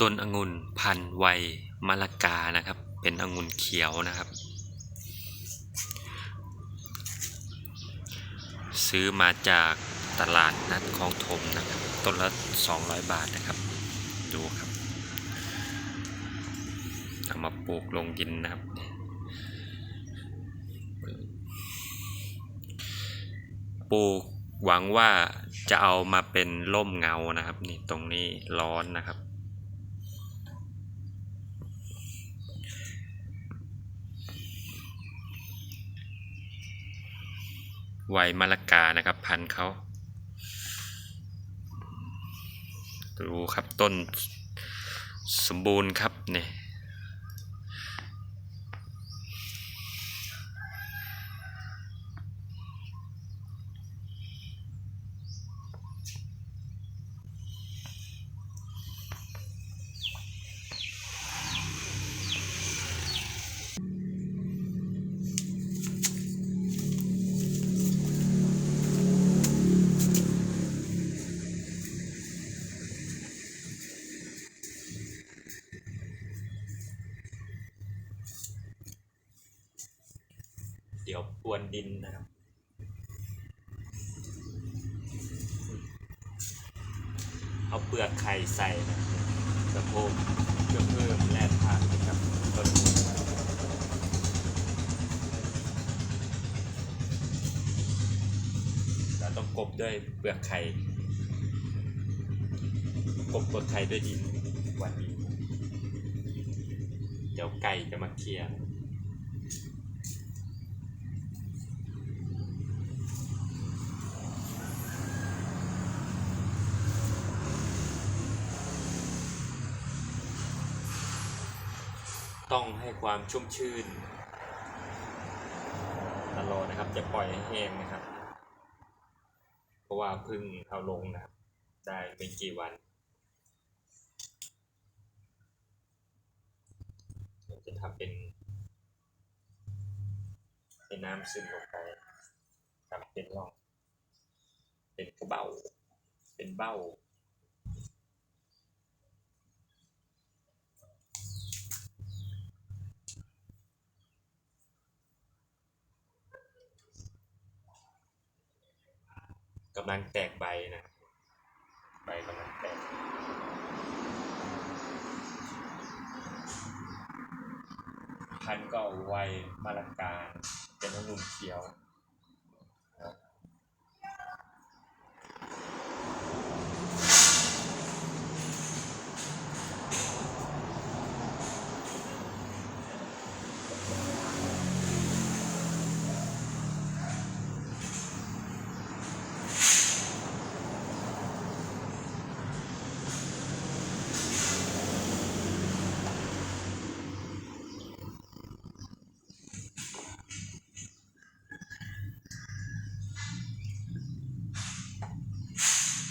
ต้นองุ่นพันไวยมะละกานะครับ เป็นองุ่นเขียวนะครับ ซื้อมาจากตลาดนัดคลองถมนะครับ ต้นละ 200 บาทนะครับ ดูครับเอามาปลูกลงดินนะครับปลูกหวังว่าจะเอามาเป็นร่มเงานะครับ นี่ตรงนี้ร้อนนะครับ ไวมะละกานะครับพันเขาดูครับต้นสมบูรณ์ครับเนี่ย เดี๋ยวปวนดินนะครับ เอาเปลือกไข่ใส่นะสะโพกเพื่อเพิ่มแร่ธาตุให้กับต้นเราต้องกบด้วยเปลือกไข่กบเปลือกไข่ด้วยดินวันนี้ เดี๋ยวไก่จะมาเคลียร์ ต้องให้ความชุ่มชื่นตลอดนะครับจะปล่อยให้แห้งนะครับ เพราะว่าพึ่งเอาลงนะครับ ได้ไม่กี่วันจะทำเป็นเป็นน้ำซึมลงไปทำเป็นร่อง เป็นกระเบ้าเป็นเบ้า กำลังแตกใบนะ ใบกำลังแตก พันก็ไวมาละกาเป็นองุ่นเขียว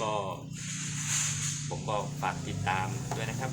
ก็ผมก็ฝากติดตามด้วยนะครับ